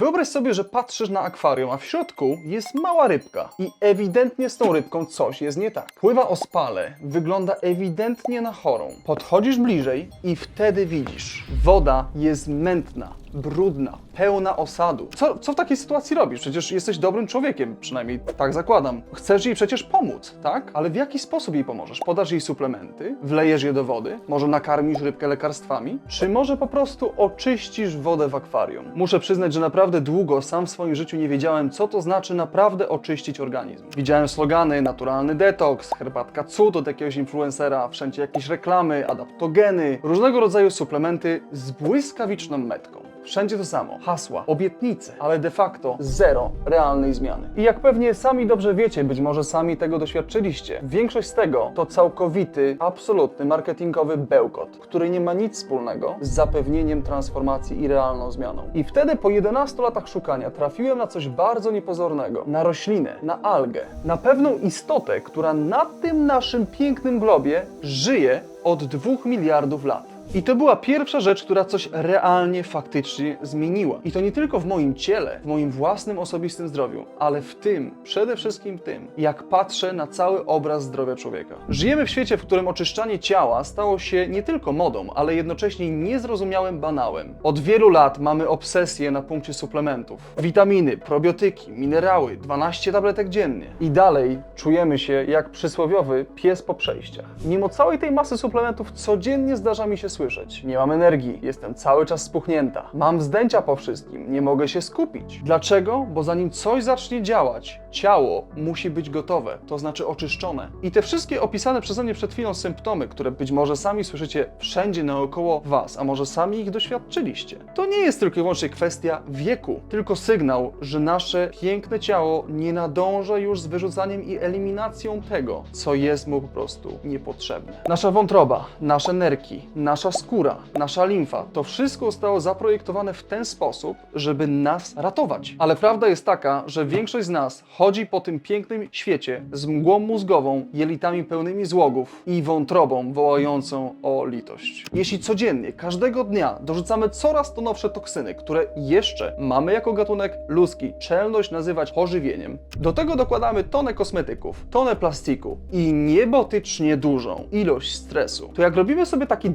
Wyobraź sobie, że patrzysz na akwarium, a w środku jest mała rybka i ewidentnie z tą rybką coś jest nie tak. Pływa ospale, wygląda ewidentnie na chorą. Podchodzisz bliżej i wtedy widzisz, woda jest mętna, brudna, pełna osadu. Co, co w takiej sytuacji robisz? Przecież jesteś dobrym człowiekiem, przynajmniej tak zakładam. Chcesz jej przecież pomóc, tak? Ale w jaki sposób jej pomożesz? Podasz jej suplementy? Wlejesz je do wody? Może nakarmisz rybkę lekarstwami? Czy może po prostu oczyścisz wodę w akwarium? Muszę przyznać, że naprawdę długo sam w swoim życiu nie wiedziałem, co to znaczy naprawdę oczyścić organizm. Widziałem slogany, naturalny detoks, herbatka cud od jakiegoś influencera, wszędzie jakieś reklamy, adaptogeny, różnego rodzaju suplementy z błyskawiczną metką. Wszędzie to samo. Hasła, obietnice, ale de facto zero realnej zmiany. I jak pewnie sami dobrze wiecie, być może sami tego doświadczyliście, większość z tego to całkowity, absolutny marketingowy bełkot, który nie ma nic wspólnego z zapewnieniem transformacji i realną zmianą. I wtedy po 11 latach szukania trafiłem na coś bardzo niepozornego. Na roślinę, na algę, na pewną istotę, która na tym naszym pięknym globie żyje od 2 miliardów lat. I to była pierwsza rzecz, która coś realnie, faktycznie zmieniła. I to nie tylko w moim ciele, w moim własnym osobistym zdrowiu, ale w tym, przede wszystkim tym, jak patrzę na cały obraz zdrowia człowieka. Żyjemy w świecie, w którym oczyszczanie ciała stało się nie tylko modą, ale jednocześnie niezrozumiałym banałem. Od wielu lat mamy obsesję na punkcie suplementów. Witaminy, probiotyki, minerały, 12 tabletek dziennie. I dalej czujemy się jak przysłowiowy pies po przejściach. Mimo całej tej masy suplementów codziennie zdarza mi się słyszeć. Nie mam energii, jestem cały czas spuchnięta. Mam zdęcia po wszystkim, nie mogę się skupić. Dlaczego? Bo zanim coś zacznie działać, ciało musi być gotowe, to znaczy oczyszczone. I te wszystkie opisane przeze mnie przed chwilą symptomy, które być może sami słyszycie wszędzie naokoło Was, a może sami ich doświadczyliście, to nie jest tylko i wyłącznie kwestia wieku, tylko sygnał, że nasze piękne ciało nie nadąża już z wyrzucaniem i eliminacją tego, co jest mu po prostu niepotrzebne. Nasza wątroba, nasze nerki, nasza skóra, nasza limfa, to wszystko zostało zaprojektowane w ten sposób, żeby nas ratować. Ale prawda jest taka, że większość z nas chodzi po tym pięknym świecie z mgłą mózgową, jelitami pełnymi złogów i wątrobą wołającą o litość. Jeśli codziennie, każdego dnia dorzucamy coraz to nowsze toksyny, które jeszcze mamy jako gatunek ludzki czelność nazywać pożywieniem, do tego dokładamy tonę kosmetyków, tonę plastiku i niebotycznie dużą ilość stresu, to jak robimy sobie taki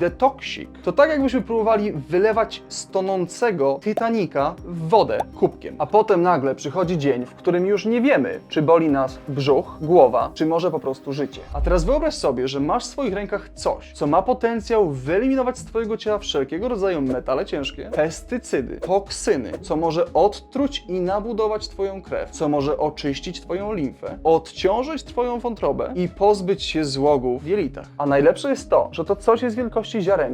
to tak jakbyśmy próbowali wylewać stonącego Titanica w wodę kubkiem. A potem nagle przychodzi dzień, w którym już nie wiemy, czy boli nas brzuch, głowa, czy może po prostu życie. A teraz wyobraź sobie, że masz w swoich rękach coś, co ma potencjał wyeliminować z twojego ciała wszelkiego rodzaju metale ciężkie, pestycydy, toksyny, co może odtruć i nabudować twoją krew, co może oczyścić twoją limfę, odciążyć twoją wątrobę i pozbyć się złogów w jelitach. A najlepsze jest to, że to coś jest wielkości ziarenka,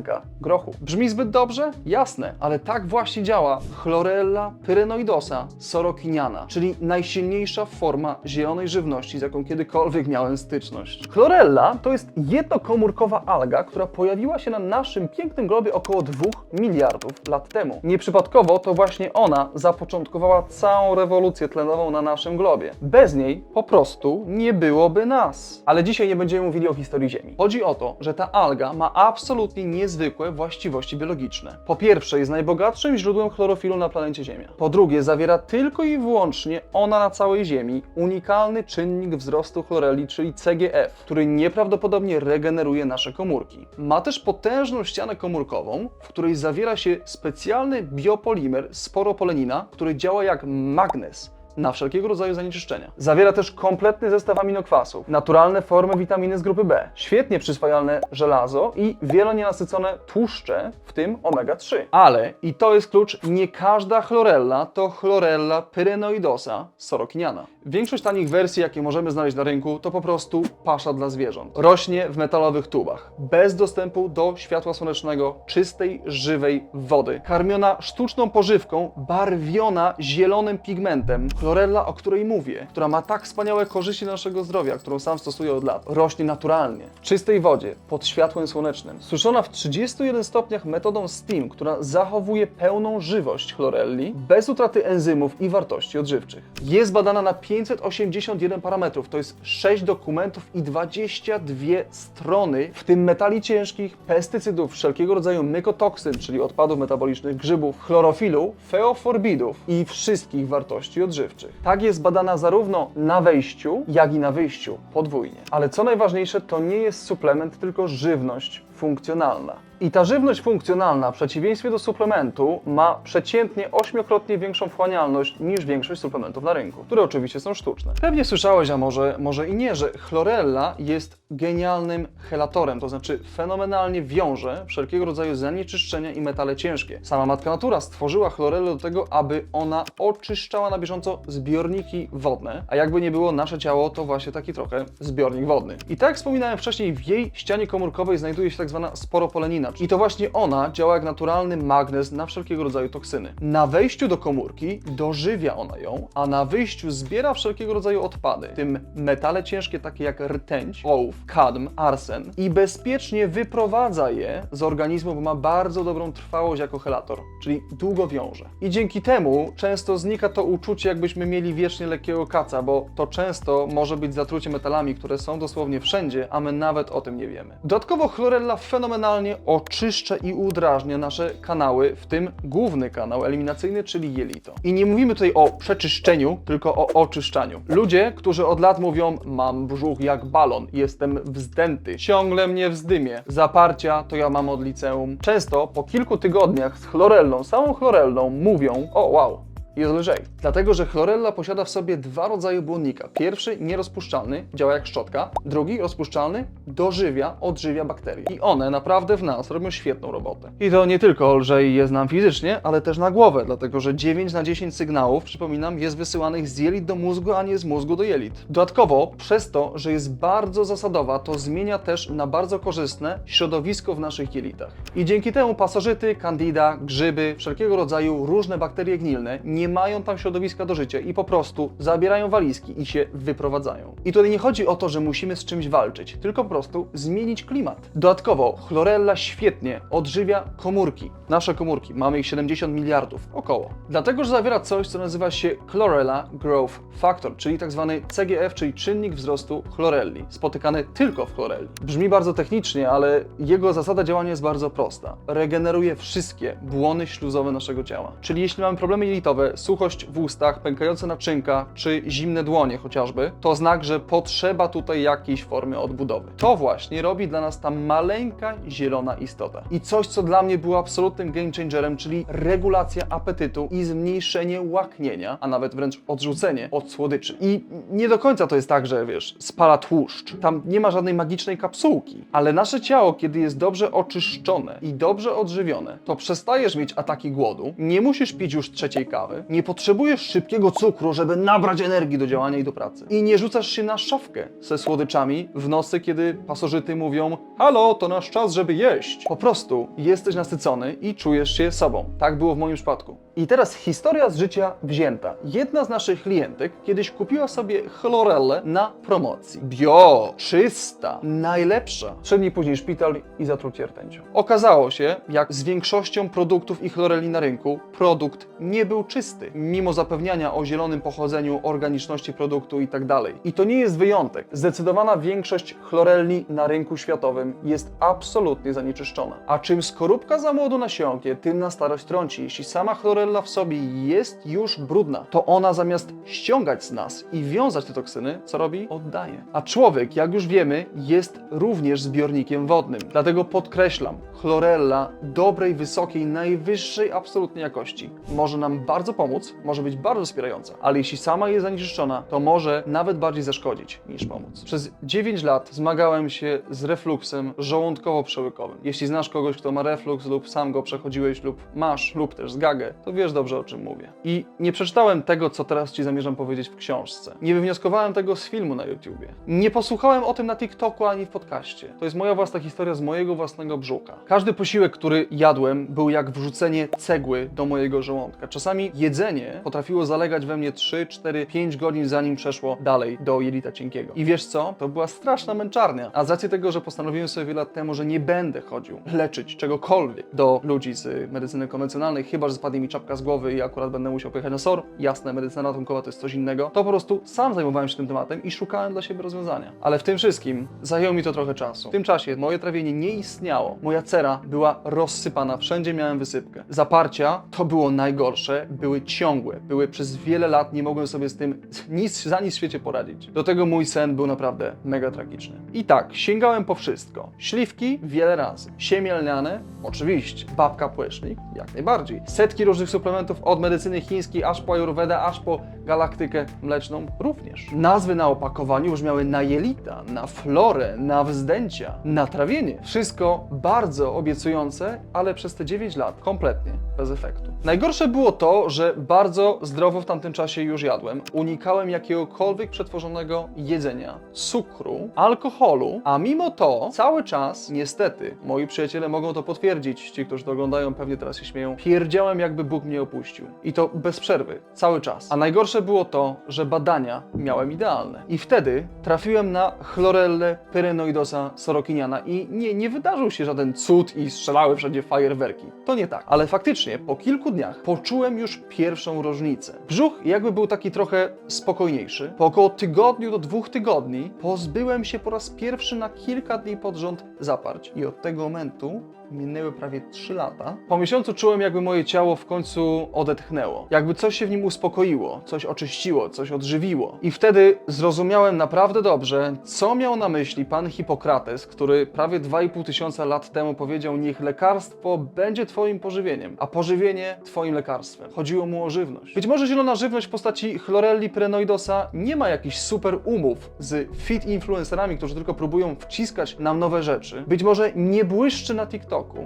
grochu. Brzmi zbyt dobrze? Jasne, ale tak właśnie działa chlorella pyrenoidosa sorokiniana, czyli najsilniejsza forma zielonej żywności, z jaką kiedykolwiek miałem styczność. Chlorella to jest jednokomórkowa alga, która pojawiła się na naszym pięknym globie około 2 miliardów lat temu. Nieprzypadkowo to właśnie ona zapoczątkowała całą rewolucję tlenową na naszym globie. Bez niej po prostu nie byłoby nas. Ale dzisiaj nie będziemy mówili o historii Ziemi. Chodzi o to, że ta alga ma absolutnie niezwykłe właściwości biologiczne. Po pierwsze, jest najbogatszym źródłem chlorofilu na planecie Ziemia. Po drugie, zawiera tylko i wyłącznie ona na całej Ziemi unikalny czynnik wzrostu chloreli, czyli CGF, który nieprawdopodobnie regeneruje nasze komórki. Ma też potężną ścianę komórkową, w której zawiera się specjalny biopolimer sporopolenina, który działa jak magnes na wszelkiego rodzaju zanieczyszczenia. Zawiera też kompletny zestaw aminokwasów, naturalne formy witaminy z grupy B, świetnie przyswajalne żelazo i wielonienasycone tłuszcze, w tym omega-3. Ale, i to jest klucz, nie każda chlorella to chlorella pyrenoidosa sorokiniana. Większość tanich wersji, jakie możemy znaleźć na rynku, to po prostu pasza dla zwierząt. Rośnie w metalowych tubach, bez dostępu do światła słonecznego, czystej, żywej wody. Karmiona sztuczną pożywką, barwiona zielonym pigmentem. Chlorella, o której mówię, która ma tak wspaniałe korzyści dla naszego zdrowia, którą sam stosuję od lat, rośnie naturalnie, w czystej wodzie, pod światłem słonecznym. Suszona w 31 stopniach metodą steam, która zachowuje pełną żywość chlorelli, bez utraty enzymów i wartości odżywczych. Jest badana na 581 parametrów. To jest 6 dokumentów i 22 strony, w tym metali ciężkich, pestycydów, wszelkiego rodzaju mykotoksyn, czyli odpadów metabolicznych, grzybów, chlorofilu, feoforbidów i wszystkich wartości odżywczych. Tak jest badana zarówno na wejściu, jak i na wyjściu podwójnie. Ale co najważniejsze, to nie jest suplement, tylko żywność funkcjonalna. I ta żywność funkcjonalna, w przeciwieństwie do suplementu, ma przeciętnie ośmiokrotnie większą wchłanialność niż większość suplementów na rynku, które oczywiście są sztuczne. Pewnie słyszałeś, a może, może i nie, że chlorella jest genialnym helatorem, to znaczy fenomenalnie wiąże wszelkiego rodzaju zanieczyszczenia i metale ciężkie. Sama matka natura stworzyła chlorellę do tego, aby ona oczyszczała na bieżąco zbiorniki wodne, a jakby nie było, nasze ciało to właśnie taki trochę zbiornik wodny. I tak jak wspominałem wcześniej, w jej ścianie komórkowej znajduje się tak zwana sporopolenina, i to właśnie ona działa jak naturalny magnes na wszelkiego rodzaju toksyny. Na wejściu do komórki dożywia ona ją, a na wyjściu zbiera wszelkiego rodzaju odpady, w tym metale ciężkie takie jak rtęć, ołów, kadm, arsen i bezpiecznie wyprowadza je z organizmu, bo ma bardzo dobrą trwałość jako helator, czyli długo wiąże. I dzięki temu często znika to uczucie, jakbyśmy mieli wiecznie lekkiego kaca, bo to często może być zatrucie metalami, które są dosłownie wszędzie, a my nawet o tym nie wiemy. Dodatkowo chlorella fenomenalnie oczyszcza i udrażnia nasze kanały, w tym główny kanał eliminacyjny, czyli jelito. I nie mówimy tutaj o przeczyszczeniu, tylko o oczyszczaniu. Ludzie, którzy od lat mówią, mam brzuch jak balon, jestem wzdęty, ciągle mnie wzdymie, zaparcia to ja mam od liceum. Często po kilku tygodniach z chlorellą, samą chlorellą mówią, o wow, jest lżej. Dlatego, że chlorella posiada w sobie dwa rodzaje błonnika. Pierwszy nierozpuszczalny, działa jak szczotka. Drugi rozpuszczalny, dożywia, odżywia bakterie. I one naprawdę w nas robią świetną robotę. I to nie tylko lżej jest nam fizycznie, ale też na głowę, dlatego że 9 na 10 sygnałów, przypominam, jest wysyłanych z jelit do mózgu, a nie z mózgu do jelit. Dodatkowo, przez to, że jest bardzo zasadowa, to zmienia też na bardzo korzystne środowisko w naszych jelitach. I dzięki temu pasożyty, candida, grzyby, wszelkiego rodzaju różne bakterie gnilne nie mają tam środowiska do życia i po prostu zabierają walizki i się wyprowadzają. I tutaj nie chodzi o to, że musimy z czymś walczyć, tylko po prostu zmienić klimat. Dodatkowo chlorella świetnie odżywia komórki. Nasze komórki, mamy ich 70 miliardów, około. Dlatego, że zawiera coś, co nazywa się Chlorella Growth Factor, czyli tak zwany CGF, czyli czynnik wzrostu chlorelli, spotykany tylko w chlorelli. Brzmi bardzo technicznie, ale jego zasada działania jest bardzo prosta. Regeneruje wszystkie błony śluzowe naszego ciała. Czyli jeśli mamy problemy jelitowe, suchość w ustach, pękające naczynka czy zimne dłonie chociażby, to znak, że potrzeba tutaj jakiejś formy odbudowy. To właśnie robi dla nas ta maleńka zielona istota. I coś, co dla mnie było absolutnym game changerem, czyli regulacja apetytu i zmniejszenie łaknienia, a nawet wręcz odrzucenie od słodyczy. I nie do końca to jest tak, że wiesz, spala tłuszcz. Tam nie ma żadnej magicznej kapsułki, ale nasze ciało, kiedy jest dobrze oczyszczone i dobrze odżywione, to przestajesz mieć ataki głodu, nie musisz pić już trzeciej kawy, nie potrzebujesz szybkiego cukru, żeby nabrać energii do działania i do pracy. I nie rzucasz się na szafkę ze słodyczami w nosy, kiedy pasożyty mówią: Halo, to nasz czas, żeby jeść. Po prostu jesteś nasycony i czujesz się sobą. Tak było w moim przypadku. I teraz historia z życia wzięta. Jedna z naszych klientek kiedyś kupiła sobie chlorellę na promocji. Bio, czysta, najlepsza. Trzy dni później szpital i zatrucie rtęcią. Okazało się, jak z większością produktów i chlorelli na rynku, produkt nie był czysty, mimo zapewniania o zielonym pochodzeniu, organiczności produktu itd. I to nie jest wyjątek. Zdecydowana większość chlorelli na rynku światowym jest absolutnie zanieczyszczona. A czym skorupka za młodu nasiąknie, tym na starość trąci. Jeśli sama chlorella w sobie jest już brudna, to ona zamiast ściągać z nas i wiązać te toksyny, co robi? Oddaje. A człowiek, jak już wiemy, jest również zbiornikiem wodnym. Dlatego podkreślam, chlorella dobrej, wysokiej, najwyższej absolutnej jakości może nam bardzo pomóc, może być bardzo wspierająca, ale jeśli sama jest zanieczyszczona, to może nawet bardziej zaszkodzić niż pomóc. Przez 9 lat zmagałem się z refluksem żołądkowo-przełykowym. Jeśli znasz kogoś, kto ma refluks lub sam go przechodziłeś lub masz lub też zgagę, to wiesz dobrze o czym mówię. I nie przeczytałem tego, co teraz Ci zamierzam powiedzieć w książce. Nie wywnioskowałem tego z filmu na YouTubie. Nie posłuchałem o tym na TikToku ani w podcaście. To jest moja własna historia z mojego własnego brzucha. Każdy posiłek, który jadłem, był jak wrzucenie cegły do mojego żołądka. Czasami jedzenie potrafiło zalegać we mnie 3, 4, 5 godzin, zanim przeszło dalej do jelita cienkiego. I wiesz co? To była straszna męczarnia. A z racji tego, że postanowiłem sobie wiele lat temu, że nie będę chodził leczyć czegokolwiek do ludzi z medycyny konwencjonalnej, chyba że spadnie mi czapka czapka z głowy i akurat będę musiał pojechać na SOR, jasne, medycyna ratunkowa to jest coś innego, to po prostu sam zajmowałem się tym tematem i szukałem dla siebie rozwiązania. Ale w tym wszystkim zajęło mi to trochę czasu. W tym czasie moje trawienie nie istniało. Moja cera była rozsypana, wszędzie miałem wysypkę. Zaparcia to było najgorsze, były ciągłe, były przez wiele lat, nie mogłem sobie z tym nic, za nic w świecie poradzić. Do tego mój sen był naprawdę mega tragiczny. I tak, sięgałem po wszystko. Śliwki wiele razy, siemię lniane, oczywiście, babka płecznik, jak najbardziej. Setki różnych suplementów od medycyny chińskiej, aż po ayurvedę, aż po galaktykę mleczną również. Nazwy na opakowaniu już miały na jelita, na florę, na wzdęcia, na trawienie. Wszystko bardzo obiecujące, ale przez te 9 lat kompletnie bez efektu. Najgorsze było to, że bardzo zdrowo w tamtym czasie już jadłem. Unikałem jakiegokolwiek przetworzonego jedzenia, cukru, alkoholu, a mimo to cały czas, niestety, moi przyjaciele mogą to potwierdzić, ci, którzy to oglądają, pewnie teraz się śmieją, pierdziałem jakby Bóg mnie opuścił. I to bez przerwy, cały czas. A najgorsze było to, że badania miałem idealne. I wtedy trafiłem na chlorellę pyrenoidosa sorokiniana i nie, nie wydarzył się żaden cud i strzelały wszędzie fajerwerki. To nie tak. Ale faktycznie po kilku dniach poczułem już pierwszą różnicę. Brzuch jakby był taki trochę spokojniejszy. Po około tygodniu do dwóch tygodni pozbyłem się po raz pierwszy na kilka dni pod rząd zaparć. I od tego momentu minęły prawie 3 lata. Po miesiącu czułem, jakby moje ciało w końcu odetchnęło. Jakby coś się w nim uspokoiło, coś oczyściło, coś odżywiło. I wtedy zrozumiałem naprawdę dobrze, co miał na myśli pan Hipokrates, który prawie 2,5 tysiąca lat temu powiedział: Niech lekarstwo będzie Twoim pożywieniem, a pożywienie Twoim lekarstwem. Chodziło mu o żywność. Być może zielona żywność w postaci chlorelli pyrenoidosa nie ma jakichś super umów z fit influencerami, którzy tylko próbują wciskać nam nowe rzeczy. Być może nie błyszczy na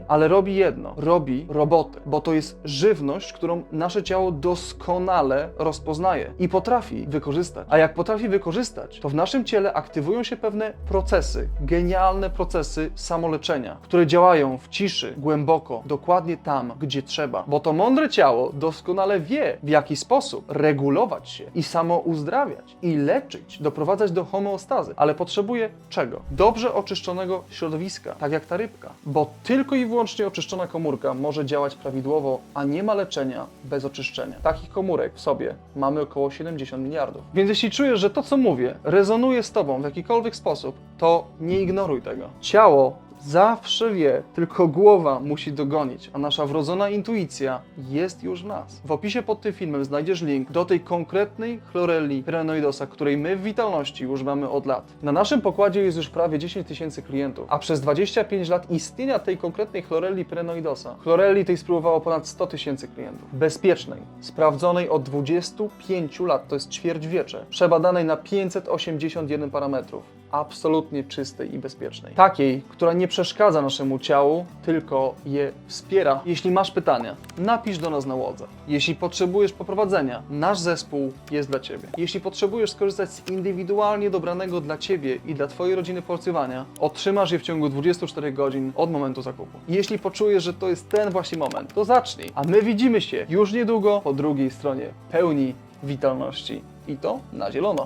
Ale robi jedno: robi robotę, bo to jest żywność, którą nasze ciało doskonale rozpoznaje i potrafi wykorzystać. A jak potrafi wykorzystać, to w naszym ciele aktywują się pewne procesy, genialne procesy samoleczenia, które działają w ciszy, głęboko, dokładnie tam, gdzie trzeba. Bo to mądre ciało doskonale wie, w jaki sposób regulować się i samo uzdrawiać, i leczyć, doprowadzać do homeostazy. Ale potrzebuje czego? Dobrze oczyszczonego środowiska, tak jak ta rybka. Bo tylko i wyłącznie oczyszczona komórka może działać prawidłowo, a nie ma leczenia bez oczyszczenia. Takich komórek w sobie mamy około 70 miliardów. Więc jeśli czujesz, że to, co mówię, rezonuje z tobą w jakikolwiek sposób, to nie ignoruj tego. Ciało zawsze wie, tylko głowa musi dogonić, a nasza wrodzona intuicja jest już w nas. W opisie pod tym filmem znajdziesz link do tej konkretnej chlorelli pyrenoidosa, której my w Witalności używamy od lat. Na naszym pokładzie jest już prawie 10 tysięcy klientów, a przez 25 lat istnienia tej konkretnej chlorelli pyrenoidosa, chlorelli tej spróbowało ponad 100 tysięcy klientów. Bezpiecznej, sprawdzonej od 25 lat, to jest ćwierćwiecze, przebadanej na 581 parametrów absolutnie czystej i bezpiecznej. Takiej, która nie przeszkadza naszemu ciału, tylko je wspiera. Jeśli masz pytania, napisz do nas na łodze. Jeśli potrzebujesz poprowadzenia, nasz zespół jest dla Ciebie. Jeśli potrzebujesz skorzystać z indywidualnie dobranego dla Ciebie i dla Twojej rodziny porcjowania, otrzymasz je w ciągu 24 godzin od momentu zakupu. Jeśli poczujesz, że to jest ten właśnie moment, to zacznij. A my widzimy się już niedługo po drugiej stronie pełni witalności. I to na zielono.